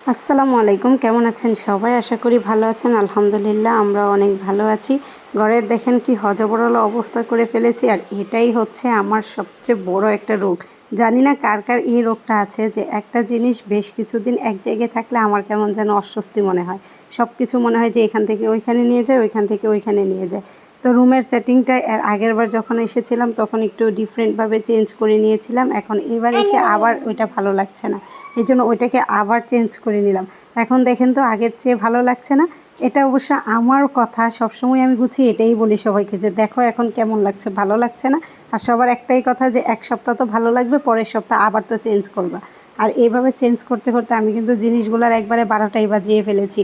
আসসালামু আলাইকুম, কেমন আছেন সবাই? আশা করি ভালো আছেন, আলহামদুলিল্লাহ আমরা অনেক ভালো আছি। ঘরের দেখেন কি হজবরল অবস্থা করে ফেলেছি, আর এটাই হচ্ছে আমার সবচেয়ে বড় একটা রোগ। জানি না কার কার এই রোগটা আছে, যে একটা জিনিস বেশ কিছুদিন এক জায়গায় থাকলে আমার কেমন যেন অস্বস্তি মনে হয়। সব কিছু মনে হয় যে এখান থেকে ওইখানে নিয়ে যায়, ওইখান থেকে ওইখানে নিয়ে যায়। তো রুমের সেটিংটা এর আগের বার যখন এসেছিলাম তখন একটু ডিফারেন্টভাবে চেঞ্জ করে নিয়েছিলাম। এখন এবার এসে আবার ওইটা ভালো লাগছে না। এই জন্য ওইটাকে আবার চেঞ্জ করে নিলাম। এখন দেখেন তো আগের চেয়ে ভালো লাগছে না। এটা অবশ্য আমার কথা সবসময় আমি গুছিয়ে এটাই বলি সবাইকে যে দেখো এখন কেমন লাগছে ভালো লাগছে না। আর সবার একটাই কথা যে এক সপ্তাহ তো ভালো লাগবে পরের সপ্তাহ আবার তো চেঞ্জ করবা। আর এইভাবে চেঞ্জ করতে করতে আমি কিন্তু জিনিসগুলোর একবারে বারোটাই বাজিয়ে ফেলেছি।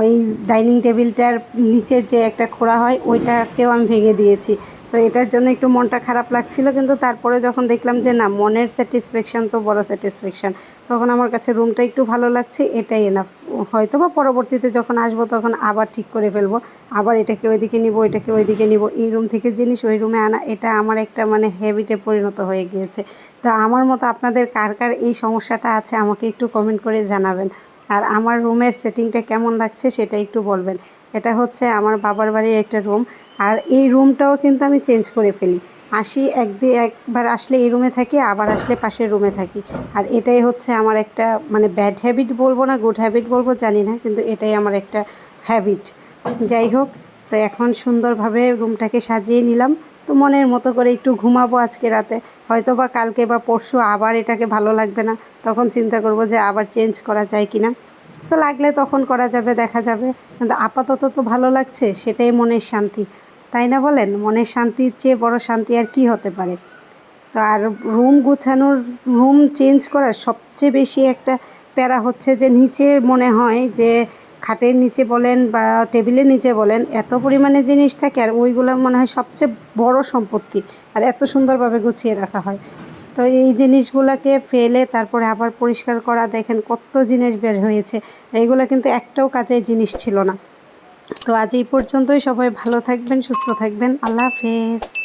ওই ডাইনিং টেবিলটার নিচের যে একটা খোড়া হয়, ওইটাকেও আমি ভেঙে দিয়েছি। তো এটার জন্য একটু মনটা খারাপ লাগছিল, কিন্তু তারপরে যখন দেখলাম যে না, মনের স্যাটিসফ্যাকশান তো বড় স্যাটিসফ্যাকশান, তখন আমার কাছে রুমটা একটু ভালো লাগছে, এটাই এনাফ হয়তো বা পরবর্তীতে যখন আসব তখন আবার ঠিক করে ফেলব, আবার এটাকে ওইদিকে নিব, এটাকে ওইদিকে নিব, এই রুম থেকে জিনিস ওই রুমে আনা, এটা আমার একটা মানে হ্যাবিটে পরিণত হয়ে গিয়েছে। তো আমার মতো আপনাদের কার কার এই সমস্যাটা আছে, আমাকে একটু কমেন্ট করে জানাবেন। আর আমার রুমের সেটিংটা কেমন লাগছে সেটা একটু বলবেন। এটা হচ্ছে আমার বাবার বাড়ির একটা রুম, আর এই রুমটাও কিন্তু আমি চেঞ্জ করে ফেলি। আসি একদিন একবার আসলে এই রুমে থাকি, আবার আসলে পাশের রুমে থাকি। আর এটাই হচ্ছে আমার একটা মানে ব্যাড হ্যাবিট বলব না গুড হ্যাবিট বলব, জানি না, কিন্তু এটাই আমার একটা হ্যাবিট যাই হোক, তো এখন সুন্দরভাবে রুমটাকে সাজিয়ে নিলাম। তো মনের মতো করে একটু ঘুমাবো আজকে রাতে। হয়তো বা কালকে বা পরশু আবার এটাকে ভালো লাগবে না। তখন চিন্তা করব যে আবার চেঞ্জ করা যায় কি না তো লাগলে তখন করা যাবে, দেখা যাবে। কিন্তু আপাতত তো ভালো লাগছে, সেটাই মনের শান্তি। তাই না বলেন? মনের শান্তির চেয়ে বড় শান্তি আর কি হতে পারে? তো আর রুম গুছানোর রুম চেঞ্জ করার সবচেয়ে বেশি একটা প্যারা হচ্ছে যে নিচে মনে হয় যে খাটের নিচে বলেন বা টেবিলের নিচে বলেন, এত পরিমাণে জিনিস থাকে আর ওইগুলো মনে হয় সবচেয়ে বড় সম্পত্তি আর এত সুন্দরভাবে গুছিয়ে রাখা হয়। তো এই জিনিসগুলোকে ফেলে তারপরে আবার পরিষ্কার করা, দেখেন কত জিনিস বের হয়েছে। এইগুলো কিন্তু একটাও কাজের জিনিস ছিল না। তো আজ এই পর্যন্তই। সবাই ভালো থাকবেন, সুস্থ থাকবেন। আল্লাহ হাফেজ।